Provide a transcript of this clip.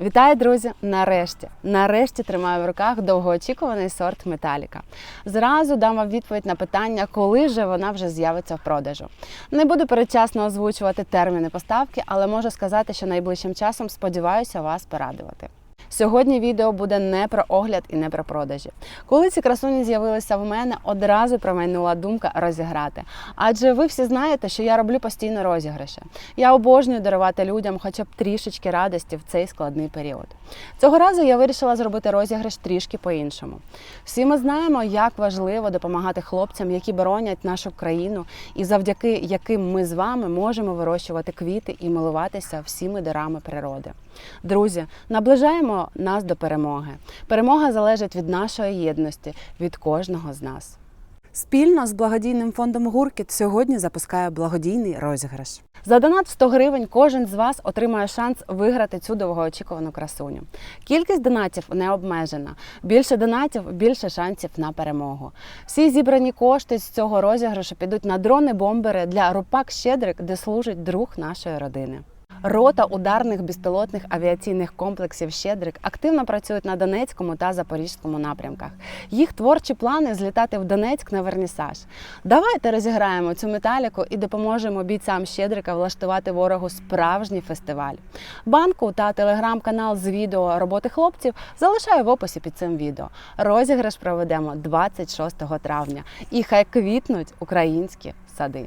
Вітаю, друзі! Нарешті, нарешті тримаю в руках довгоочікуваний сорт Металіка. Зразу дам вам відповідь на питання, коли же вона вже з'явиться в продажу. Не буду передчасно озвучувати терміни поставки, але можу сказати, що найближчим часом сподіваюся вас порадувати. Сьогодні відео буде не про огляд і не про продажі. Коли ці красуні з'явилися в мене, одразу промайнула думка розіграти. Адже ви всі знаєте, що я роблю постійно розіграші. Я обожнюю дарувати людям хоча б трішечки радості в цей складний період. Цього разу я вирішила зробити розіграш трішки по-іншому. Всі ми знаємо, як важливо допомагати хлопцям, які боронять нашу країну, і завдяки яким ми з вами можемо вирощувати квіти і милуватися всіми дарами природи. Друзі, наближаємо нас до перемоги. Перемога залежить від нашої єдності, від кожного з нас. Спільно з благодійним фондом Гуркіт сьогодні запускає благодійний розіграш. За донат в 100 гривень кожен з вас отримає шанс виграти цю довгоочікувану красуню. Кількість донатів не обмежена. Більше донатів, більше шансів на перемогу. Всі зібрані кошти з цього розіграшу підуть на дрони-бомбери для РУПАК Щедрик, де служить друг нашої родини. Рота ударних безпілотних авіаційних комплексів Щедрик активно працюють на Донецькому та Запорізькому напрямках. Їх творчі плани злітати в Донецьк на вернісаж. Давайте розіграємо цю металіку і допоможемо бійцям Щедрика влаштувати ворогу справжній фестиваль. Банку та телеграм-канал з відео роботи хлопців залишаю в описі під цим відео. Розіграш проведемо 26 травня. І хай квітнуть українські сади.